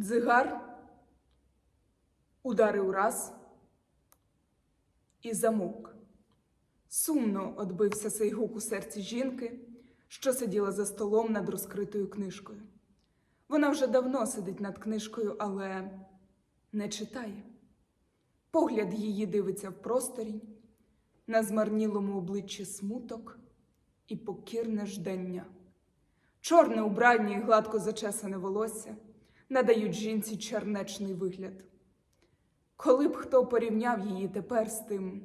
Дзигар ударив раз і замовк. Сумно одбився цей гук у серці жінки, що сиділа за столом над розкритою книжкою. Вона вже давно сидить над книжкою, але не читає. Погляд її дивиться в просторі, на змарнілому обличчі смуток і покірне ждання. Чорне убрання і гладко зачесане волосся надають жінці чернечний вигляд. Коли б хто порівняв її тепер з тим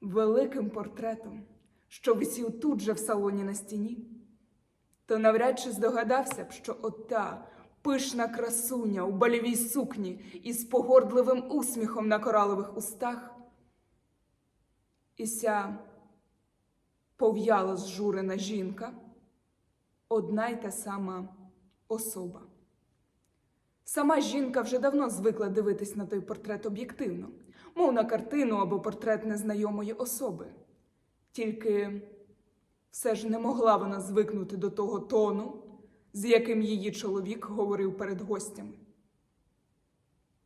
великим портретом, що висів тут же в салоні на стіні, то навряд чи здогадався б, що ота пишна красуня у больовій сукні із погордливим усміхом на коралових устах, і ся пов'яла зжурена жінка, одна й та сама особа. Сама жінка вже давно звикла дивитись на той портрет об'єктивно, мов на картину або портрет незнайомої особи. Тільки все ж не могла вона звикнути до того тону, з яким її чоловік говорив перед гостями.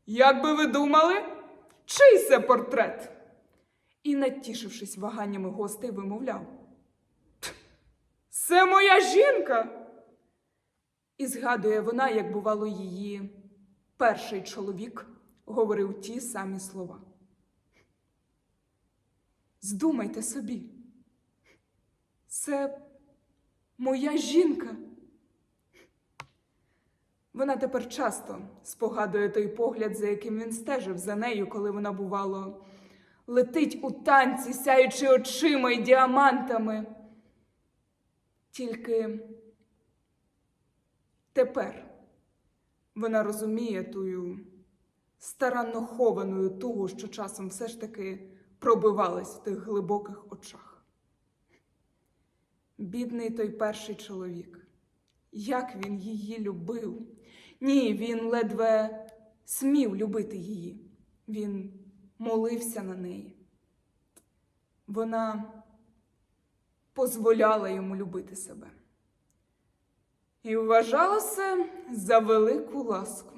Як би ви думали, чий це портрет? І, натішившись ваганнями гостей, вимовляв. Це моя жінка. І згадує вона, як бувало її перший чоловік говорив ті самі слова. Здумайте собі, це моя жінка. Вона тепер часто спогадує той погляд, за яким він стежив за нею, коли вона, бувало, летить у танці, сяючи очима й діамантами. Тільки Тепер вона розуміє тую старанно хованою тугу, що часом все ж таки пробивалась в тих глибоких очах. Бідний той перший чоловік, як він її любив. Ні, він ледве смів любити її. Він молився на неї. Вона дозволяла йому любити себе і вважала це за велику ласку.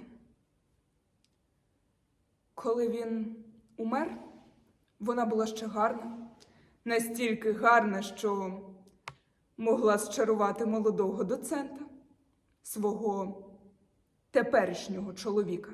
Коли він умер, вона була ще гарна, настільки гарна, що могла зчарувати молодого доцента, свого теперішнього чоловіка.